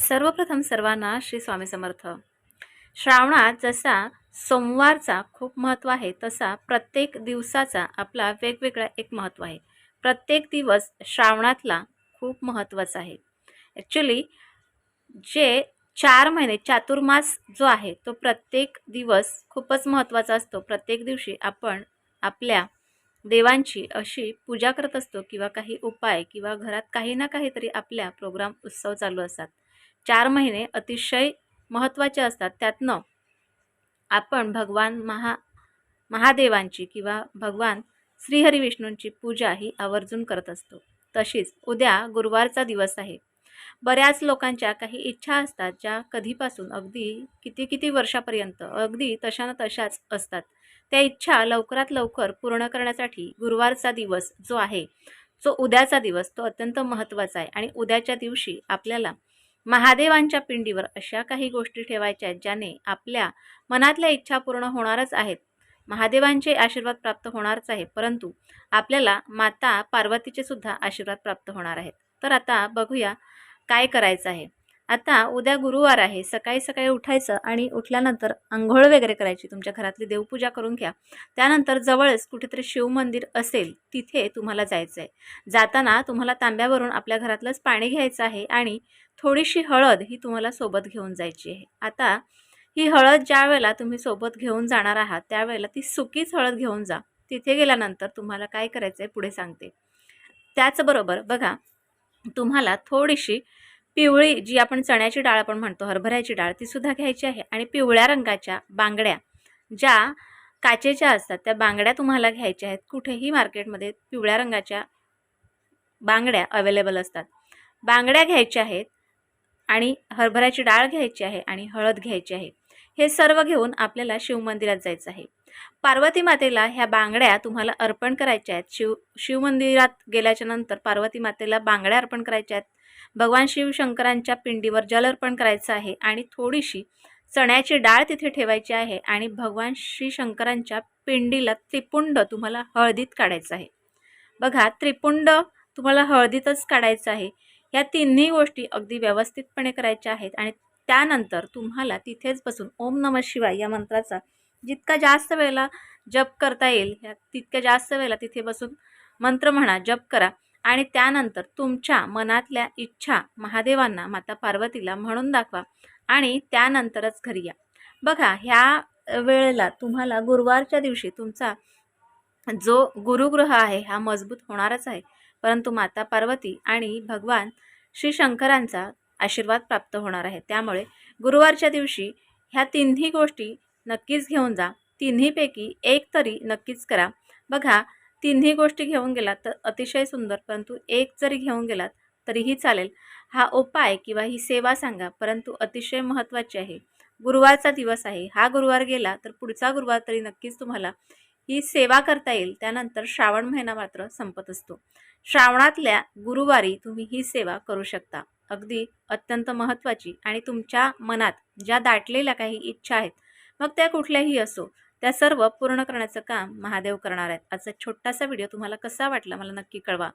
सर्वप्रथम सर्वांना श्री स्वामी समर्थ. श्रावणात जसा सोमवारचा खूप महत्त्व आहे तसा प्रत्येक दिवसाचा आपला वेगवेगळा एक महत्त्व आहे. प्रत्येक दिवस श्रावणातला खूप महत्त्वाचा आहे. ॲक्च्युली जे चार महिने चातुर्मास जो आहे तो प्रत्येक दिवस खूपच महत्त्वाचा असतो. प्रत्येक दिवशी आपण आपल्या देवांची अशी पूजा करत असतो किंवा काही उपाय किंवा घरात काही ना काहीतरी आपल्या प्रोग्राम उत्सव चालू असतात. चार महिने अतिशय महत्त्वाचे असतात. त्यातनं आपण भगवान महा महादेवांची किंवा भगवान श्रीहरी विष्णूंची पूजा ही आवर्जून करत असतो. तशीच उद्या गुरुवारचा दिवस आहे. बऱ्याच लोकांच्या काही इच्छा असतात ज्या कधीपासून अगदी किती किती वर्षापर्यंत अगदी तशा ना तशाच असतात. त्या इच्छा लवकरात लवकर पूर्ण करण्यासाठी गुरुवारचा दिवस जो आहे जो उद्याचा दिवस तो अत्यंत महत्त्वाचा आहे. आणि उद्याच्या दिवशी आपल्याला महादेवांच्या पिंडीवर अशा काही गोष्टी ठेवायच्या आहेत ज्याने आपल्या मनातल्या इच्छा पूर्ण होणारच आहेत. महादेवांचे आशीर्वाद प्राप्त होणारच आहे परंतु आपल्याला माता पार्वतीचे सुद्धा आशीर्वाद प्राप्त होणार आहेत. तर आता बघूया काय करायचं आहे. आता उद्या गुरुवार आहे. सकाळी सकाळी उठायचं आणि उठल्यानंतर आंघोळ वगैरे करायची. तुमच्या घरातली देवपूजा करून घ्या. त्यानंतर जवळच कुठेतरी शिवमंदिर असेल तिथे तुम्हाला जायचं आहे जाताना तुम्हाला तांब्यावरून आपल्या घरातलंच पाणी घ्यायचं आहे आणि थोडीशी हळद ही तुम्हाला सोबत घेऊन जायची आहे. आता ही हळद ज्या वेळेला तुम्ही सोबत घेऊन जाणार आहात त्यावेळेला ती सुकीच हळद घेऊन जा. तिथे गेल्यानंतर तुम्हाला काय करायचं आहे पुढे सांगते. त्याचबरोबर बघा तुम्हाला थोडीशी पिवळी जी आपण चण्याची डाळ आपण म्हणतो हरभऱ्याची डाळ ती सुद्धा घ्यायची आहे. आणि पिवळ्या रंगाच्या बांगड्या ज्या काचेच्या असतात त्या बांगड्या तुम्हाला घ्यायच्या आहेत. कुठेही मार्केटमध्ये पिवळ्या रंगाच्या बांगड्या अवेलेबल असतात. बांगड्या घ्यायच्या आहेत आणि हरभऱ्याची डाळ घ्यायची आहे आणि हळद घ्यायची आहे. हे सर्व घेऊन आपल्याला शिवमंदिरात जायचं आहे. पार्वती मातेला ह्या बांगड्या तुम्हाला अर्पण करायच्या आहेत. शिव शिवमंदिरात गेल्याच्यानंतर पार्वती मातेला बांगड्या अर्पण करायच्या आहेत. भगवान शिवशंकरांच्या पिंडीवर जल अर्पण करायचं आहे आणि थोडीशी चण्याची डाळ तिथे ठेवायची आहे आणि भगवान श्री शंकरांच्या पिंडीला त्रिपुंड तुम्हाला हळदीत काढायचं आहे. बघा त्रिपुंड तुम्हाला हळदीतच काढायचं आहे. ह्या तिन्ही गोष्टी अगदी व्यवस्थितपणे करायच्या आहेत आणि त्यानंतर तुम्हाला तिथेच बसून ओम नम शिवाय या मंत्राचा जितका जास्त वेळेला जप करता येईल ह्या तितक्या जास्त वेळेला तिथे बसून मंत्र म्हणा जप करा. आणि त्यानंतर तुमच्या मनातल्या इच्छा महादेवांना माता पार्वतीला म्हणून दाखवा आणि त्यानंतरच घरी या. बघा ह्या वेळेला तुम्हाला गुरुवारच्या दिवशी तुमचा जो गुरुग्रह आहे हा मजबूत होणारच आहे. परंतु माता पार्वती आणि भगवान श्री शंकरांचा आशीर्वाद प्राप्त होणार आहे. त्यामुळे गुरुवारच्या दिवशी ह्या तिन्ही गोष्टी नक्कीच घेऊन जा. तिन्हीपैकी एक तरी नक्कीच करा. बघा तिन्ही गोष्टी घेऊन गेलात तर अतिशय सुंदर परंतु एक जरी घेऊन गेलात तरीही चालेल. हा उपाय किंवा ही सेवा सांगा परंतु अतिशय महत्त्वाची आहे. गुरुवारचा दिवस आहे. हा गुरुवार गेला तर पुढचा गुरुवार तरी नक्कीच तुम्हाला ही सेवा करता येईल. त्यानंतर श्रावण महिना मात्र संपत असतो. श्रावणातल्या गुरुवारी तुम्ही ही सेवा करू शकता. अगदी अत्यंत महत्त्वाची आणि तुमच्या मनात ज्या दाटलेल्या काही इच्छा आहेत मग त्या कुठल्याही असो त्या सर्व पूर्ण करण्याचं काम महादेव करणार आहेत. आजचा छोटासा व्हिडिओ तुम्हाला कसा वाटला मला नक्की कळवा.